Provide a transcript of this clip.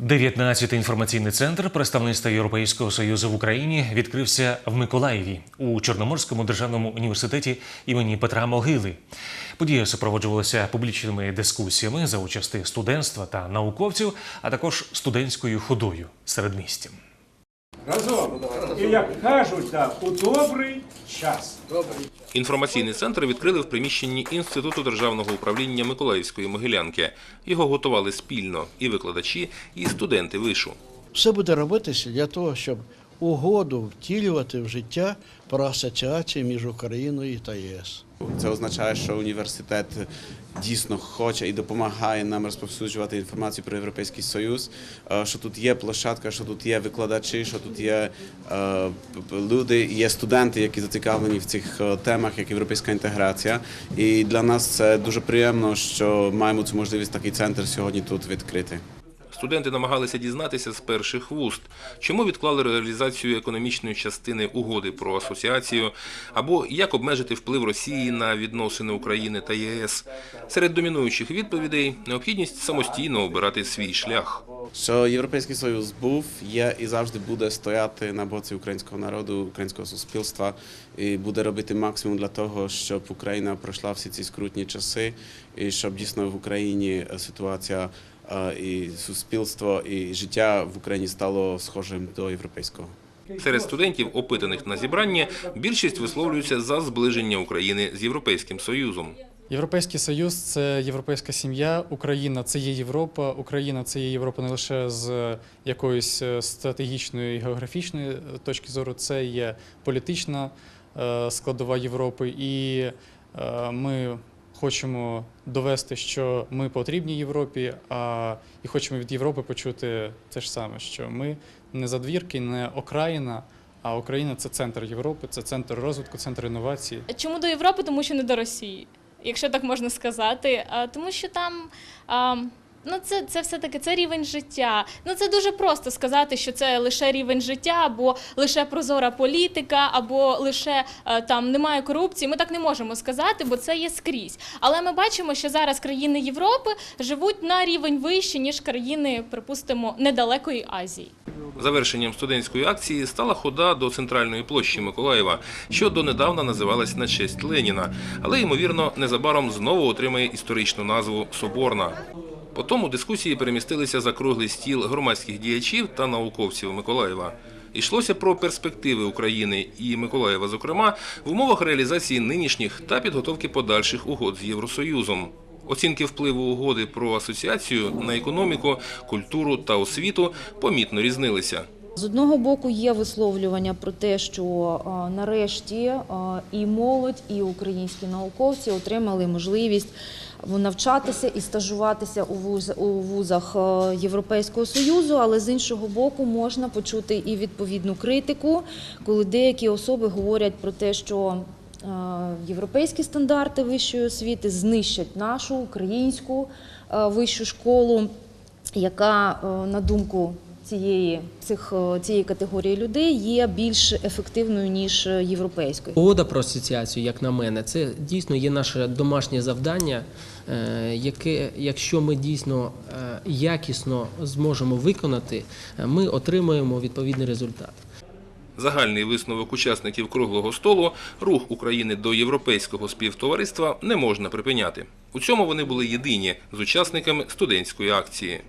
19-й інформаційний центр представництва Європейського союзу в Україні відкрився в Миколаєві у Чорноморському державному університеті імені Петра Могили. Подія супроводжувалася публічними дискусіями за участи студентства та науковців, а також студентською ходою серед містя. Разом. І як кажуть, так, у добрий час. Інформаційний центр відкрили в приміщенні Інституту державного управління Миколаївської Могилянки. Його готували спільно і викладачі, і студенти вишу. Все буде робитися для того, щоб угоду втілювати в життя про асоціації між Україною та ЄС. Це означає, що університет дійсно хоче і допомагає нам розповсюджувати інформацію про Європейський Союз, е, що тут є площадка, що тут є викладачі, що тут є е, люди, є студенти, які зацікавлені в цих е, темах, як європейська інтеграція. І для нас це дуже приємно, що маємо цю можливість такий центр сьогодні тут відкрити. Студенти намагалися дізнатися з перших вуст, чому відклали реалізацію економічної частини угоди про асоціацію, або як обмежити вплив Росії на відносини України та ЄС. Серед домінуючих відповідей необхідність самостійно обирати свій шлях. Що Європейський Союз був, є і завжди буде стояти на боці українського народу, українського суспільства і буде робити максимум для того, щоб Україна пройшла всі ці скрутні часи, і щоб дійсно в Україні ситуація і суспільство, і життя в Україні стало схожим до європейського. Серед студентів, опитаних на зібранні, більшість висловлюються за зближення України з Європейським Союзом. Європейський Союз це європейська сім'я. Україна це є Європа. Україна це є Європа не лише з якоїсь е, стратегічної і географічної е, точки зору, це є політична е, складова Європи. І е, ми хочемо довести, що ми потрібні Європі, а і хочемо від Європи почути те ж саме, що ми не задвірки, не окраїна. А Україна це центр Європи, це центр розвитку, центр інновацій. Чому до Європи? Тому що не до Росії, якщо так можна сказати. А, Тому що там. Ну, це, це все-таки це рівень життя. Ну це дуже просто сказати, що це лише рівень життя, або лише прозора політика, або лише е, там немає корупції. Ми так не можемо сказати, бо це є скрізь. Але ми бачимо, що зараз країни Європи живуть на рівень вище, ніж країни, припустимо, недалекої Азії. Завершенням студентської акції стала хода до центральної площі Миколаєва, що донедавна називалась на честь Леніна, але ймовірно незабаром знову отримає історичну назву Соборна. Потім у дискусії перемістилися за круглий стіл громадських діячів та науковців Миколаєва. Йшлося про перспективи України і Миколаєва, зокрема, в умовах реалізації нинішніх та підготовки подальших угод з Євросоюзом. Оцінки впливу угоди про асоціацію на економіку, культуру та освіту помітно різнилися. З одного боку є висловлювання про те, що нарешті і молодь, і українські науковці отримали можливість навчатися і стажуватися у, вуз, у вузах Європейського союзу, але з іншого боку можна почути і відповідну критику, коли деякі особи говорять про те, що європейські стандарти вищої освіти знищать нашу українську вищу школу, яка, е, на думку цієї, цих, цієї категорії людей є більш ефективною, ніж європейською. Угода про асоціацію, як на мене, це дійсно є наше домашнє завдання, е, яке, якщо ми дійсно е, якісно зможемо виконати, е, ми отримаємо відповідний результат. Загальний висновок учасників круглого столу рух України до європейського співтовариства не можна припиняти. У цьому вони були єдині з учасниками студентської акції.